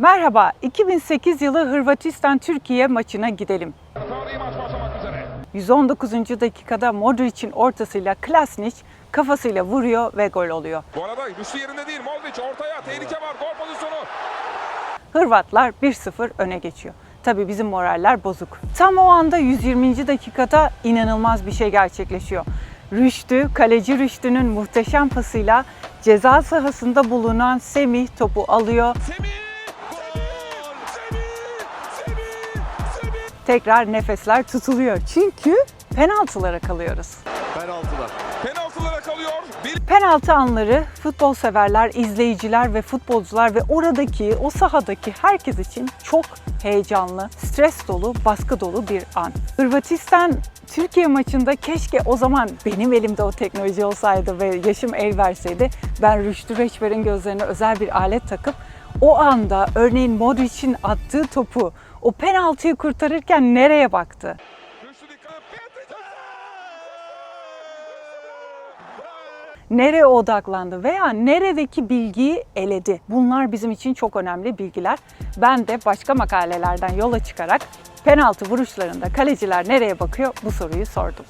Merhaba, 2008 yılı Hırvatistan-Türkiye maçına gidelim. Tarihi maç başlamak üzere. 119. dakikada Modric'in ortasıyla Klasnic kafasıyla vuruyor ve gol oluyor. Bu arada güçlü yerinde değil. Modric ortaya tehlike var. Gol pozisyonu. Hırvatlar 1-0 öne geçiyor. Tabii bizim moraller bozuk. Tam o anda 120. dakikada inanılmaz bir şey gerçekleşiyor. Rüştü, kaleci Rüştü'nün muhteşem pasıyla ceza sahasında bulunan Semih topu alıyor. Semih! Tekrar nefesler tutuluyor. Çünkü penaltılara kalıyoruz. Penaltılar. Penaltılara kalıyor. Bir Penaltı anları futbol severler, izleyiciler ve futbolcular ve oradaki, o sahadaki herkes için çok heyecanlı, stres dolu, baskı dolu bir an. Hırvatistan Türkiye maçında keşke o zaman benim elimde o teknoloji olsaydı ve yaşım el verseydi ben Rüştü Reçber'in gözlerine özel bir alet takıp o anda örneğin Modric'in attığı topu o penaltıyı kurtarırken nereye baktı? nereye odaklandı veya neredeki bilgiyi eledi. Bunlar bizim için çok önemli bilgiler. Ben de başka makalelerden yola çıkarak penaltı vuruşlarında kaleciler nereye bakıyor bu soruyu sordum.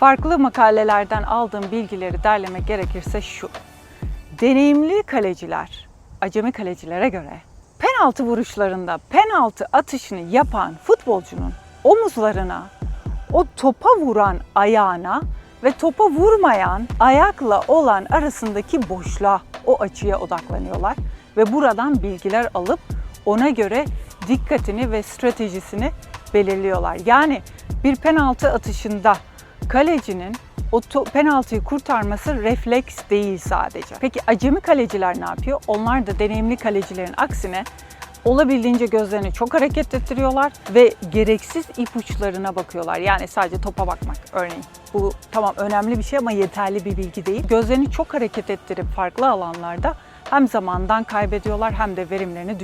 Farklı makalelerden aldığım bilgileri derlemek gerekirse şu. Deneyimli kaleciler, acemi kalecilere göre penaltı vuruşlarında penaltı atışını yapan futbolcunun omuzlarına, o topa vuran ayağına ve topa vurmayan ayakla olan arasındaki boşluğa, o açıya odaklanıyorlar ve buradan bilgiler alıp ona göre dikkatini ve stratejisini belirliyorlar. Yani bir penaltı atışında kalecinin o penaltıyı kurtarması refleks değil sadece. Peki acemi kaleciler ne yapıyor? Onlar da deneyimli kalecilerin aksine olabildiğince gözlerini çok hareket ettiriyorlar ve gereksiz ipuçlarına bakıyorlar. Yani sadece topa bakmak örneğin. Bu tamam önemli bir şey ama yeterli bir bilgi değil. Gözlerini çok hareket ettirip farklı alanlarda hem zamandan kaybediyorlar hem de verimlerini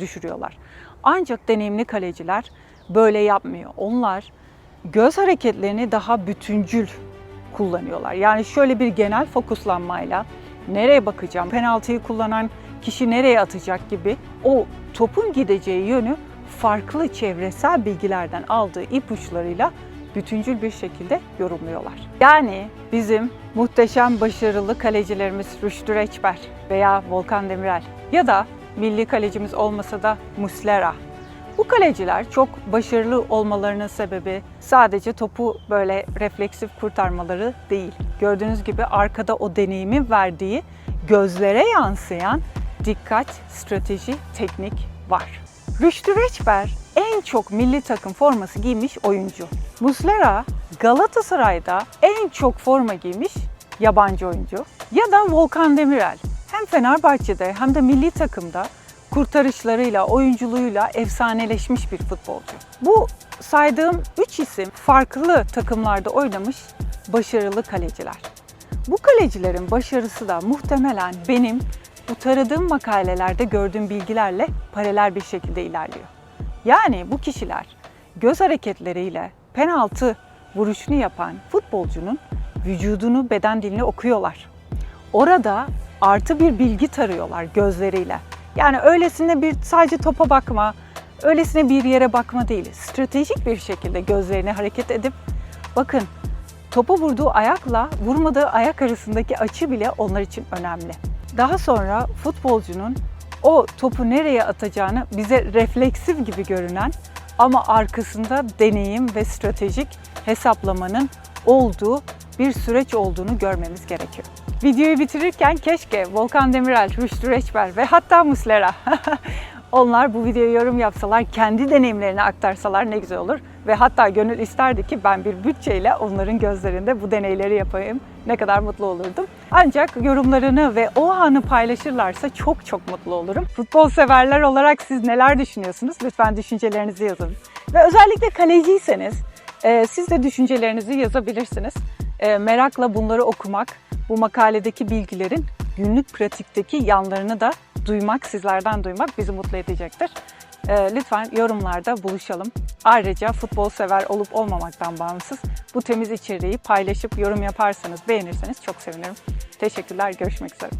düşürüyorlar. Ancak deneyimli kaleciler böyle yapmıyor. Onlar göz hareketlerini daha bütüncül kullanıyorlar. Yani şöyle bir genel fokuslanmayla nereye bakacağım, penaltıyı kullanan kişi nereye atacak gibi o topun gideceği yönü farklı çevresel bilgilerden aldığı ipuçlarıyla bütüncül bir şekilde yorumluyorlar. Yani bizim muhteşem başarılı kalecilerimiz Rüştü Reçber veya Volkan Demirel ya da milli kalecimiz olmasa da Muslera bu kaleciler çok başarılı olmalarının sebebi sadece topu böyle refleksif kurtarmaları değil. Gördüğünüz gibi arkada o deneyimin verdiği gözlere yansıyan dikkat, strateji, teknik var. Rüştü Reçber en çok milli takım forması giymiş oyuncu. Muslera Galatasaray'da en çok forma giymiş yabancı oyuncu. Ya da Volkan Demirel hem Fenerbahçe'de hem de milli takımda kurtarışlarıyla, oyunculuğuyla efsaneleşmiş bir futbolcu. Bu saydığım 3 isim farklı takımlarda oynamış başarılı kaleciler. Bu kalecilerin başarısı da muhtemelen benim bu taradığım makalelerde gördüğüm bilgilerle paralel bir şekilde ilerliyor. Yani bu kişiler göz hareketleriyle penaltı vuruşunu yapan futbolcunun vücudunu, beden dilini okuyorlar. Orada artı bir bilgi tarıyorlar gözleriyle. Yani öylesine bir sadece topa bakma, öylesine bir yere bakma değil. Stratejik bir şekilde gözlerini hareket edip bakın topa vurduğu ayakla vurmadığı ayak arasındaki açı bile onlar için önemli. Daha sonra futbolcunun o topu nereye atacağını bize refleksif gibi görünen ama arkasında deneyim ve stratejik hesaplamanın olduğu bir süreç olduğunu görmemiz gerekiyor. Videoyu bitirirken keşke Volkan Demirel, Rüştü Reçber ve hatta Muslera onlar bu videoya yorum yapsalar, kendi deneyimlerini aktarsalar ne güzel olur. Ve hatta gönül isterdi ki ben bir bütçeyle onların gözlerinde bu deneyleri yapayım. Ne kadar mutlu olurdum. Ancak yorumlarını ve o anı paylaşırlarsa çok çok mutlu olurum. Futbol severler olarak siz neler düşünüyorsunuz? Lütfen düşüncelerinizi yazın. Ve özellikle kaleciyseniz e, siz de düşüncelerinizi yazabilirsiniz. E, merakla bunları okumak, bu makaledeki bilgilerin günlük pratikteki yanlarını da duymak, sizlerden duymak bizi mutlu edecektir. E, lütfen yorumlarda buluşalım. Ayrıca futbol sever olup olmamaktan bağımsız bu temiz içeriği paylaşıp yorum yaparsanız, beğenirseniz çok sevinirim. Teşekkürler, görüşmek üzere.